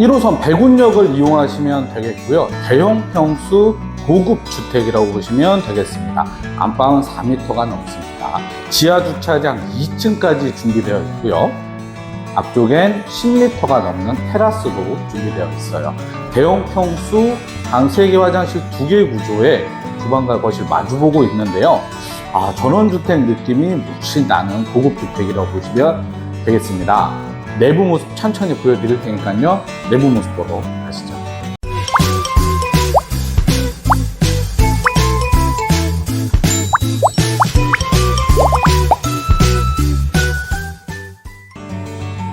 1호선 백운역을 이용하시면 되겠고요. 대형 평수 고급 주택이라고 보시면 되겠습니다. 안방은 4m가 넘습니다. 지하 주차장 2층까지 준비되어 있고요. 앞쪽엔 10m가 넘는 테라스도 준비되어 있어요. 대형 평수 방 3개 화장실 2개 구조에 주방과 거실 마주보고 있는데요. 아, 전원주택 느낌이 묵신 나는 고급 주택이라고 보시면 되겠습니다. 내부 모습 천천히 보여드릴 테니까요. 내부 모습 보러 가시죠.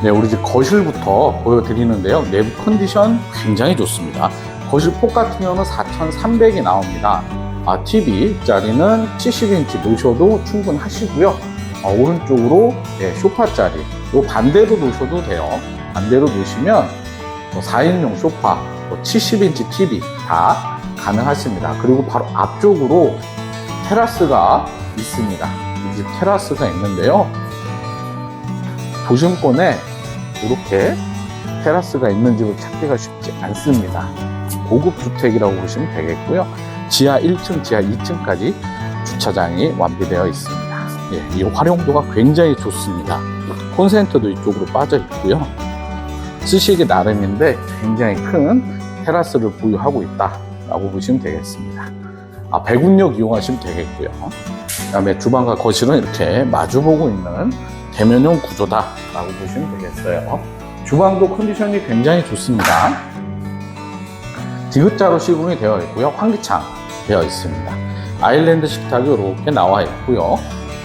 네, 우리 집 거실부터 보여드리는데요. 내부 컨디션 굉장히 좋습니다. 거실 폭 같은 경우는 4,300이 나옵니다. 아, TV 자리는 70인치 놓으셔도 충분하시고요. 어, 오른쪽으로 네, 소파 자리, 요 반대로 놓으셔도 돼요. 반대로 놓으시면 뭐 4인용 소파, 뭐 70인치 TV 다 가능하십니다. 그리고 바로 앞쪽으로 테라스가 있습니다. 이집 테라스가 있는데요. 도심권에 이렇게 테라스가 있는 집을 찾기가 쉽지 않습니다. 고급 주택이라고 보시면 되겠고요. 지하 1층, 지하 2층까지 주차장이 완비되어 있습니다. 예, 이 활용도가 굉장히 좋습니다. 콘센트도 이쪽으로 빠져 있고요. 쓰시기 나름인데 굉장히 큰 테라스를 보유하고 있다라고 보시면 되겠습니다. 아, 백운역 이용하시면 되겠고요. 그다음에 주방과 거실은 이렇게 마주보고 있는 대면형 구조다라고 보시면 되겠어요. 주방도 컨디션이 굉장히 좋습니다. 디귿자로 시공이 되어 있고요. 환기창 되어 있습니다. 아일랜드 식탁이 이렇게 나와 있고요.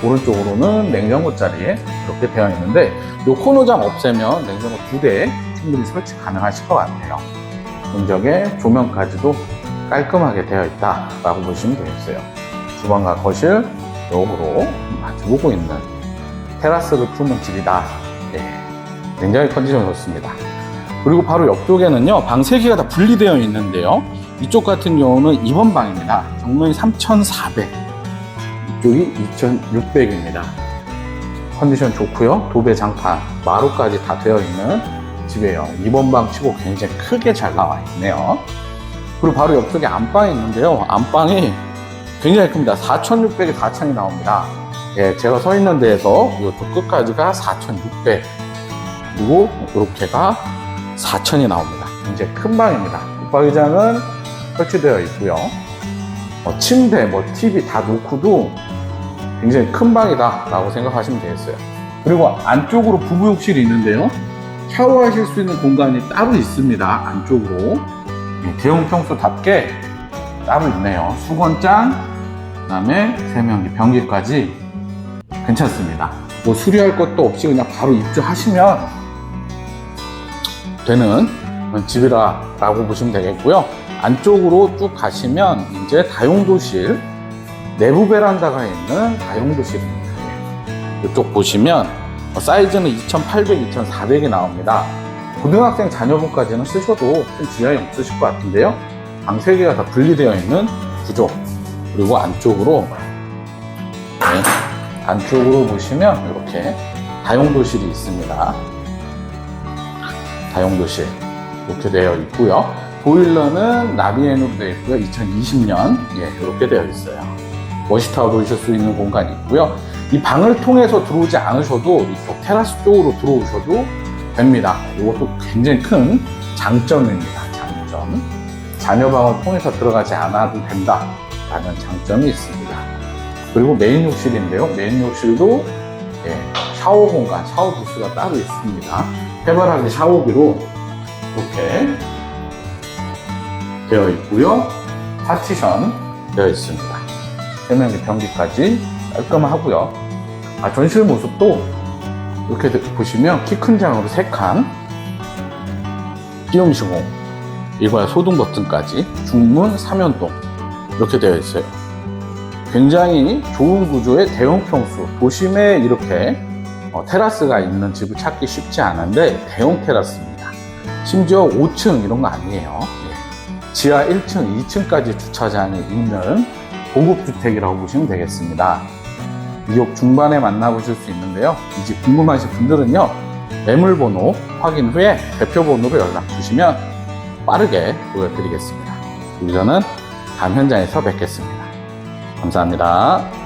오른쪽으로는 냉장고 자리에 이렇게 되어 있는데 이 코너장 없애면 냉장고 두 대 충분히 설치 가능하실 것 같아요. 문적에 조명까지도 깔끔하게 되어 있다라고 보시면 되겠어요. 주방과 거실 역으로 마주 보고 있는 테라스를 품은 집이다. 예, 굉장히 컨디션 좋습니다. 그리고 바로 옆쪽에는요, 방 3개가 다 분리되어 있는데요. 이쪽 같은 경우는 2번 방입니다. 정면이 3,400. 이쪽이 2,600입니다. 컨디션 좋고요. 도배 장판, 마루까지 다 되어 있는 집이에요. 2번 방 치고 굉장히 크게 잘 나와 있네요. 그리고 바로 옆쪽에 안방이 있는데요. 안방이 굉장히 큽니다. 4,600에 4,000이 나옵니다. 예, 제가 서 있는 데에서 이쪽 끝까지가 4,600. 그리고 이렇게가 4,000이 나옵니다. 굉장히 큰 방입니다. 붙박이장은 설치되어 있고요. 뭐 침대, 뭐 TV 다 놓고도 굉장히 큰 방이다 라고 생각하시면 되겠어요. 그리고 안쪽으로 부부욕실이 있는데요. 샤워하실 수 있는 공간이 따로 있습니다. 안쪽으로. 예, 대형 평소답게 따로 있네요. 수건장, 그 다음에 세면기, 변기까지 괜찮습니다. 뭐 수리할 것도 없이 그냥 바로 입주하시면 되는 집이라고 보시면 되겠고요. 안쪽으로 쭉 가시면 이제 다용도실, 내부 베란다가 있는 다용도실입니다. 예. 이쪽 보시면 사이즈는 2,800, 2,400이 나옵니다. 고등학생 자녀분까지는 쓰셔도 큰 지장이 없으실 것 같은데요. 방 3개가 다 분리되어 있는 구조. 그리고 안쪽으로, 네, 안쪽으로 보시면 이렇게 다용도실이 있습니다. 다용도실. 이렇게 되어 있고요. 보일러는 나비엔으로 되어 있고요. 2020년, 예, 이렇게 되어 있어요. 워시타워 놓으실 수 있는 공간이 있고요. 이 방을 통해서 들어오지 않으셔도 이쪽 테라스 쪽으로 들어오셔도 됩니다. 이것도 굉장히 큰 장점입니다. 장점. 자녀방을 통해서 들어가지 않아도 된다라는 장점이 있습니다. 그리고 메인 욕실인데요. 메인 욕실도 예, 샤워 공간, 샤워 부스가 따로 있습니다. 해바라기 샤워기로 이렇게 되어 있고요. 파티션 되어 있습니다. 세면기 변기까지 깔끔하고요. 아, 전실 모습도 이렇게 보시면 키 큰 장으로 3칸, 띄움 시공, 일괄 소등 버튼까지 중문 3연동 이렇게 되어 있어요. 굉장히 좋은 구조의 대형 평수, 도심에 이렇게 어, 테라스가 있는 집을 찾기 쉽지 않은데 대형 테라스입니다. 심지어 5층 이런 거 아니에요. 예. 지하 1층, 2층까지 주차장이 있는 고급 주택이라고 보시면 되겠습니다. 2억 중반에 만나보실 수 있는데요. 이 집 궁금하신 분들은요. 매물번호 확인 후에 대표번호로 연락 주시면 빠르게 보여드리겠습니다. 우리 저는 다음 현장에서 뵙겠습니다. 감사합니다.